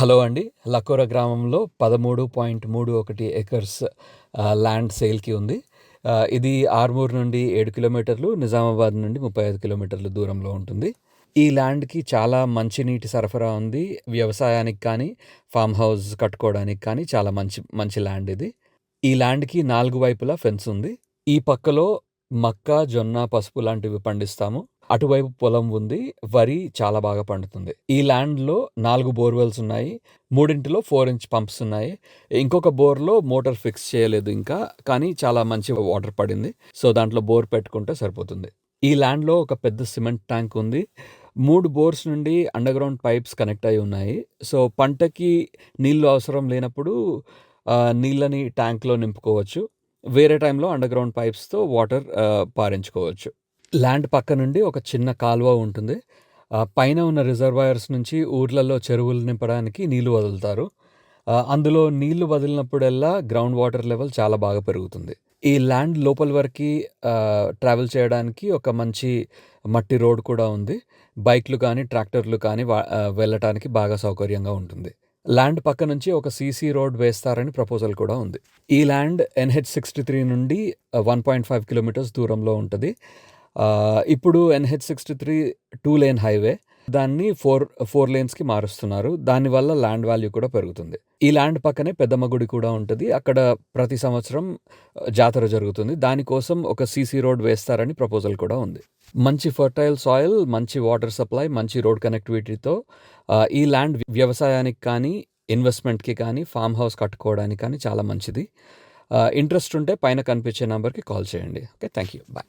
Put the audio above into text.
Hello అండి. లకోర గ్రామంలో పదమూడు పాయింట్ మూడు ఒకటి ఎకర్స్ ల్యాండ్ సేల్కి ఉంది. ఇది ఆర్మూర్ నుండి ఏడు కిలోమీటర్లు నిజామాబాద్ నుండి ముప్పై ఐదు కిలోమీటర్ల దూరంలో ఉంటుంది. ఈ ల్యాండ్కి చాలా మంచి నీటి సరఫరా ఉంది. వ్యవసాయానికి కానీ ఫామ్ హౌస్ కట్టుకోవడానికి కానీ చాలా మంచి మంచి ల్యాండ్ ఇది. ఈ ల్యాండ్కి నాలుగు వైపులా ఫెన్స్ ఉంది. ఈ పక్కలో మక్క జొన్న పసుపు లాంటివి పండిస్తాము. అటువైపు పొలం ఉంది వరి చాలా బాగా పండుతుంది. ఈ ల్యాండ్లో నాలుగు బోర్వెల్స్ ఉన్నాయి మూడింటిలో ఫోర్ ఇంచ్ పంప్స్ ఉన్నాయి. ఇంకొక బోర్లో మోటార్ ఫిక్స్ చేయలేదు ఇంకా కానీ చాలా మంచి వాటర్ పడింది. సో దాంట్లో బోర్ పెట్టుకుంటే సరిపోతుంది. ఈ ల్యాండ్లో ఒక పెద్ద సిమెంట్ ట్యాంక్ ఉంది. మూడు బోర్స్ నుండి అండర్గ్రౌండ్ పైప్స్ కనెక్ట్ అయి ఉన్నాయి. సో పంటకి నీళ్ళు అవసరం లేనప్పుడు నీళ్ళని ట్యాంక్లో నింపుకోవచ్చు. వేరే టైంలో అండర్గ్రౌండ్ పైప్స్తో వాటర్ పారించుకోవచ్చు. ల్యాండ్ పక్క నుండి ఒక చిన్న కాలువ ఉంటుంది. పైన ఉన్న రిజర్వాయర్స్ నుంచి ఊర్లలో చెరువులు నింపడానికి నీళ్ళు వదులుతారు. అందులో నీళ్ళు వదిలినప్పుడల్లా గ్రౌండ్ వాటర్ లెవెల్ చాలా బాగా పెరుగుతుంది. ఈ ల్యాండ్ లోపల వరకు ట్రావెల్ చేయడానికి ఒక మంచి మట్టి రోడ్ కూడా ఉంది. బైక్లు కానీ ట్రాక్టర్లు కానీ వెళ్ళటానికి బాగా సౌకర్యంగా ఉంటుంది. ల్యాండ్ పక్క నుంచి ఒక సీసీ రోడ్ వేస్తారని ప్రపోజల్ కూడా ఉంది. ఈ ల్యాండ్ ఎన్హెచ్ సిక్స్టీ త్రీ నుండి వన్ పాయింట్ ఫైవ్ కిలోమీటర్స్ దూరంలో ఉంటుంది. ఇప్పుడు NH sixty three two lane highway దాన్ని ఫోర్ ఫోర్ లేన్స్కి మారుస్తున్నారు. దానివల్ల ల్యాండ్ వాల్యూ కూడా పెరుగుతుంది. ఈ ల్యాండ్ పక్కనే పెద్దమ్మ గుడి కూడా ఉంటుంది. అక్కడ ప్రతి సంవత్సరం జాతర జరుగుతుంది. దానికోసం ఒక సీసీ రోడ్ వేస్తారని ప్రపోజల్ కూడా ఉంది. మంచి ఫర్టైల్ సాయిల్ మంచి వాటర్ సప్లై మంచి రోడ్ కనెక్టివిటీతో ఈ ల్యాండ్ వ్యవసాయానికి కానీ ఇన్వెస్ట్మెంట్కి కానీ ఫామ్ హౌస్ కట్టుకోవడానికి కానీ చాలా మంచిది. ఇంట్రెస్ట్ ఉంటే పైన కనిపించే నెంబర్కి కాల్ చేయండి. Okay thank you bye.